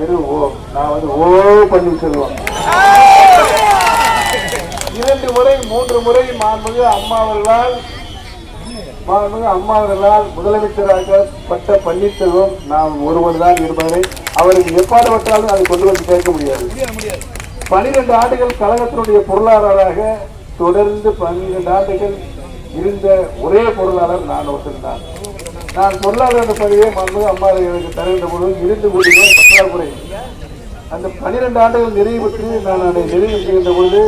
பேரு ஓ நான் வந்து ஓ பன்னீர்செல்வம் இரண்டு முறை மூன்று முறை மாண்புமிகு அம்மாவர்களால் மாண்புமிகு அம்மாவர்களால் அவர்களால் முதலமைச்சராகப்பட்ட பன்னீர்செல்வம் நாம் ஒருவர் தான் இருப்பதை அவருக்கு எப்பாடுபட்டாலும் அதை கொண்டு வந்து சேர்க்க முடியாது. பனிரெண்டு ஆண்டுகள் கழகத்தினுடைய பொருளாளராக தொடர்ந்து பன்னிரெண்டு ஆண்டுகள் இருந்த ஒரே பொருளாளர் நான் ஒருத்தன் நான் பொருளாதார பதவியை மன்மது அம்மா எனக்கு தருகின்ற பொழுது இரண்டு கோடி ரூபாய் பற்றாக்குறை அந்த பனிரெண்டு ஆண்டுகள் நிறைவு பெற்று நான் அதை நிறைவு செய்கின்ற பொழுது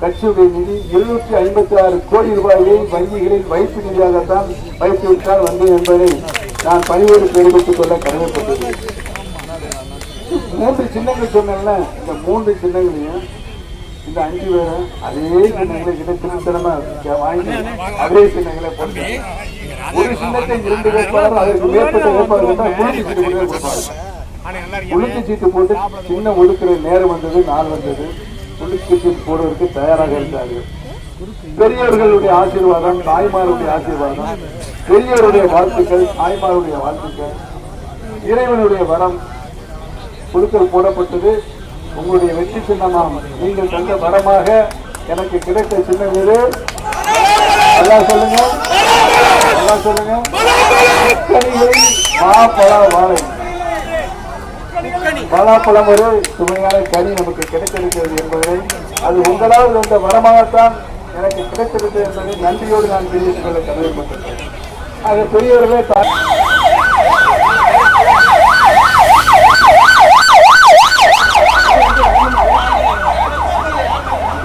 கட்சியுடைய நிதி இருநூற்றி ஐம்பத்தி ஆறு கோடி ரூபாயை வங்கிகளில் வைப்பு நிதியாகத்தான் வைத்து விட்டால் வந்தேன் என்பதை நான் பணியோடு தெரிவித்துக் கொள்ள கடமைப்பட்டது மூன்று சின்னங்கள் சொன்னேன்ல இந்த மூன்று சின்னங்களையும் இந்த அஞ்சு பேரும் அதே சின்னங்களை கிடைத்திருத்தனமா வாங்கி அதே சின்னங்களை போட்டேன் ஒரு சின்னத்தை இரண்டு வேட்பாளர் அதற்கு மேற்பட்ட வேட்பாளர் இருந்தால் குலுக்கு சீட்டு போட்டு சின்ன ஒதுக்குற நேரம் வந்தது நாள் வந்தது. குலுக்கு சீட்டு போடுவதற்கு தயாராக இருந்தார்கள். பெரியவர்களுடைய ஆசீர்வாதம் தாய்மாருடைய ஆசீர்வாதம். பெரியவருடைய வாழ்த்துக்கள் தாய்மாருடைய வாழ்த்துக்கள். இறைவனுடைய வரம் குழுக்கள் போடப்பட்டது. உங்களுடைய வெற்றி சின்னமாம். நீங்கள் தந்த வரமாக எனக்கு கிடைத்த சின்ன வீடு. எல்லாம் சொல்லுங்க. எல்லாம் சொல்லுங்க. முக்கணிகளில் மாப்பழ வாழை. பலாப்பழம் ஒரு சுமையான கனி நமக்கு கிடைத்திருக்கிறது என்பதை அது உங்களால் வந்த வரமாகத்தான் எனக்கு கிடைத்திருக்கிறது என்பதை நன்றியோடு நான் தெரிவித்துக் கொள்ள கடமைப்பட்டேன் ஆக பெரியவர்களே